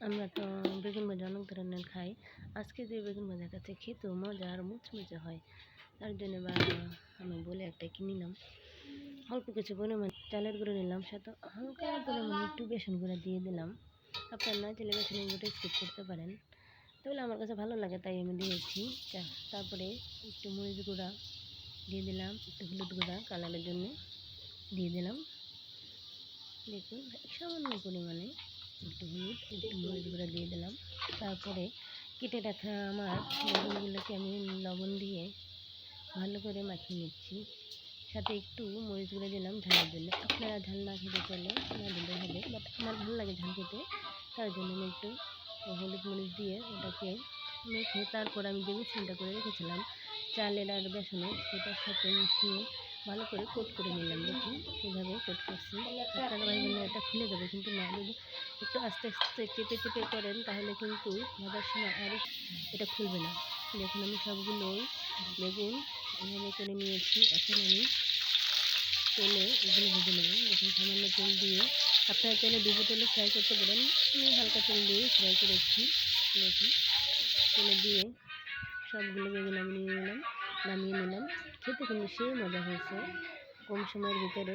আমরা তো বেগুন ভাজা অনেক ধরনের খাই। আজকে যে বেগুন ভাজাটাতে খেতেও মজা আর মুচমুচে হয়। তার জন্য বা আমি বলে একটা কিনে নিলাম। অল্প কিছু পরিমাণ চালের গুঁড়ো নিলাম, সাথে হালকা পরিমাণে একটু বেসন গুঁড়ো দিয়ে দিলাম। আপনার না চাইলে বেসনের গুঁড়োটা স্কিপ করতে পারেন। তাহলে আমার কাছে ভালো লাগে, তাই আমি দিয়েছি। তারপরে একটু মরিচ গুঁড়া দিয়ে দিলাম, একটু হলুদ গুঁড়া কালারের জন্য দিয়ে দিলাম। দেখুন, সামান্য পরিমাণে। একটু হলুদ একটু মরিচ গুঁড়া দিয়ে দিলাম। তারপরে কেটে রাখা আমার বেগুনগুলোকে আমি লবণ দিয়ে ভালো করে মাখিয়ে নিচ্ছি। সাথে একটু মরিচ গুঁড়ো দিলাম ঝালের জন্য। আপনারা ঝাল না খেতে চলে না দিলে হবে বাট আমার ভালো লাগে ঝাল খেতে। তার জন্য আমি একটু হলুদ মরিচ দিয়ে ওটাকে মেখে তারপর আমি যে মিশ্রণটা করে রেখেছিলাম, চালের আর বেসনের, সেটার সাথে মিশিয়ে ভালো করে কোট করে নিলাম, দেখুন। কীভাবে কোট করছি। আপনারা ভাই বোনেরা এটা খুলে যাবে কিন্তু না যদি একটু আস্তে আস্তে চেপে চেপে করেন, তাহলে কিন্তু ভাজার সময় আর এটা খুলবে না। দেখুন, আমি সবগুলোই বেগুন এভাবে করে নিয়েছি। এখন আমি তেলে এগুলো ভেজে নেব। দেখুন, সামান্য তেল দিয়ে। আপনারা চাইলে ডুবো তেলে ফ্রাই করতে পারেন। আমি হালকা তেল দিয়ে ফ্রাই করেছি। দেখুন, তেলে দিয়ে সবগুলো বেগুন আমি নিয়ে নিলাম। নামিয়ে নিলাম। খেতে কিন্তু সেই মজা হয়েছে। কম সময়ের ভিতরে